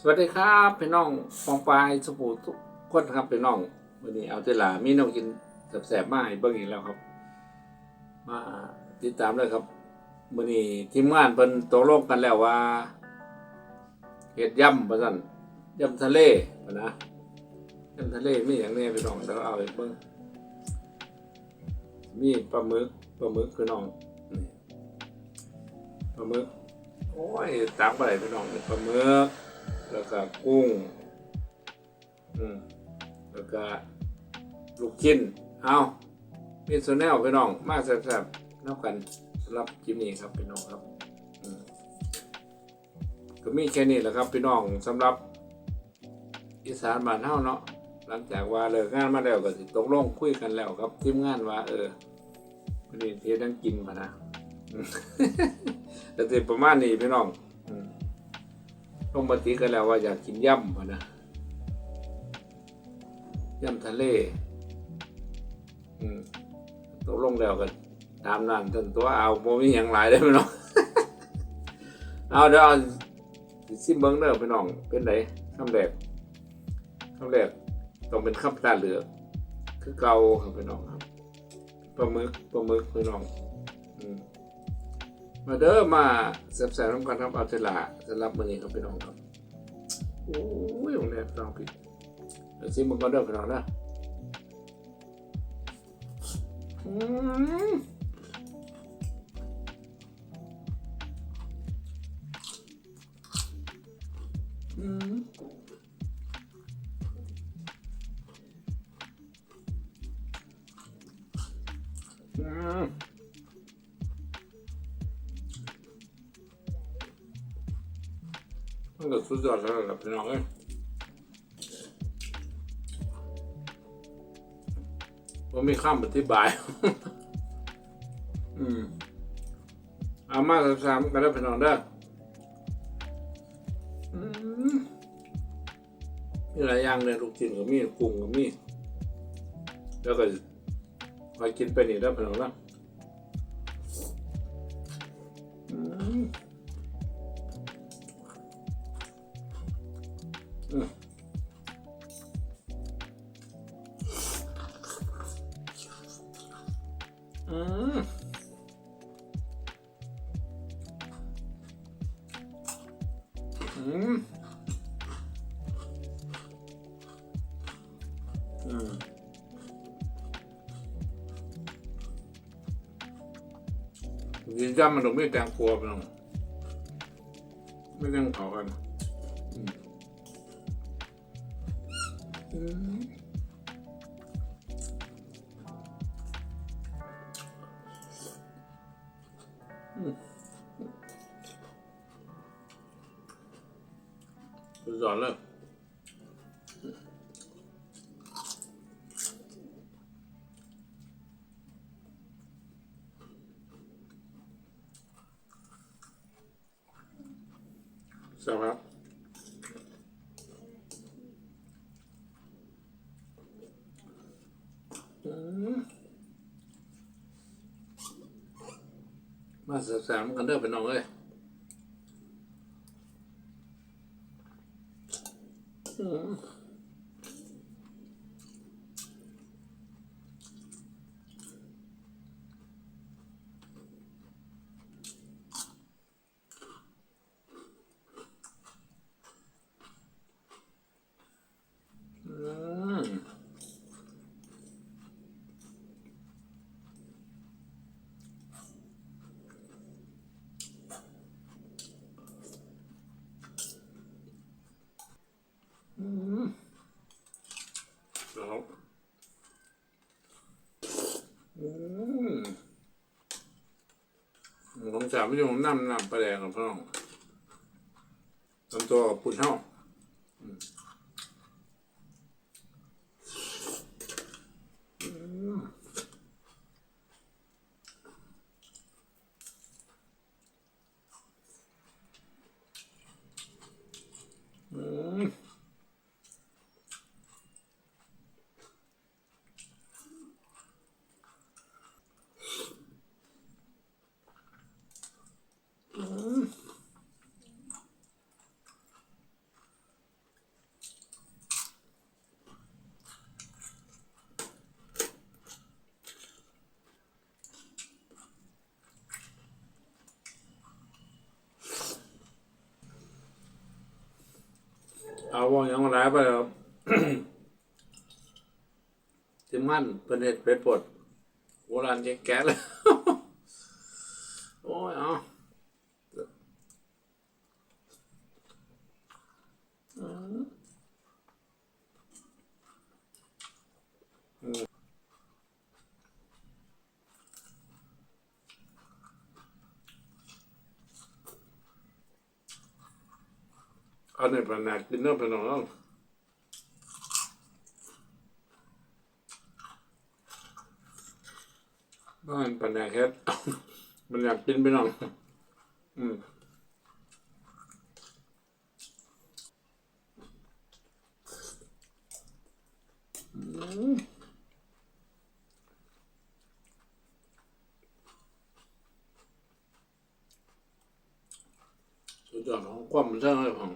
สวัสดีครับพี่น้องฟองปลายสบู่ทุกคนครับพี่น้องวันนี้เอาเวลามีน้องกินแสบๆมาให้เบิ่งอีกแล้วครับ มาติดตามเลยครับวันนี้ทีมงานเพิ่นตกลงกันแล้วว่าเฮ็ดย่ำว่าซั่นย่ำทะเลนะย่ำทะเลมีอย่างนี้พี่น้องเดี๋ยวเอาไปเบิ่งมีปลาหมึกปลาหมึกพี่น้องปลาหมึกโอ้ยตักไปพี่น้องปลาหมึก แล้วก็กุ้งอืมแล้วก็ลูกชิ้นเอามีโซแนลพี่น้อง มาแซ่บๆนับกันสำหรับคลิปนี้ครับพี่น้องครับก็มีแค่นี้แหละครับพี่น้องสำหรับอีสานบ้านเฮาเนาะหลังจากว่าเลิกงานมาแล้วก็สิตกลงคุยกันแล้วครับทีมงานว่า เออวันนี้เทนั่งกินมานะอืมแต่สิประมาณนี้พี่น้อง อืมต้องมาตีกันแล้วว่าอยากกินย่ำพะนะย่ำทะเล อืมตกลงแล้วกันตามนั้นท่านตัวเอาโมมีอย่างหลายได้ไหมน้องเอาเดี๋ยวซิมเบิ้งเด้อพี่น้องเป็นไงคำแรกคำแรกต้องเป็นคำตาเหลือ คือเกาครับพี่น้องครับปลาหมึกปลาหมึกพี่น้อง อืม มาเด้อมาแซ่บๆน้ำกันครับเอาเทลาจะรับมือนี้ครับพี่น้องครับโอ้ยโรงแรมต้องผิดเดี๋ยวซิมึงก็เด้อพี่น้องนะอืม มันก็สุดยอดแล้วล่ะพี่น้องเอ้ยผมมีข้ามอธิบาย อืมเอามาสามๆกันแล้วพี่น้องเด้ออืมมีหลายอย่างเลยลูกชิ้นก็มีกุ้งก็มีแล้วก็คอยกินไปนี่แล้วพี่น้องนะอื อืมอืมอืมยินจำมันต้องไม่แตงครัวไปหรอกไม่ต้องเผากันอืม ยอดเลยใช่ครับอืมมาสสามกันเด้อเป็นน้องเอ้ย อืมอืม อืมครับอืมผม สามไม่ยงน้ำน้ำปลาแดงกับพ่อน้องทำตัวปุ่นเท่าอืมอืมอืม อืม เอาว่าหยังมาหลายไปแล้วทิมันเป็นเห็ดเป็ดปดโบราณแก๊สเลยโอ้ยเอาอืม อืมอันเป็นแนกกินเนื้อเป็นนองบ้านเป็นแนกเฮ็ดมันอยากกินไปน้องอืมสุดยอดของความมันใช่ไหมของ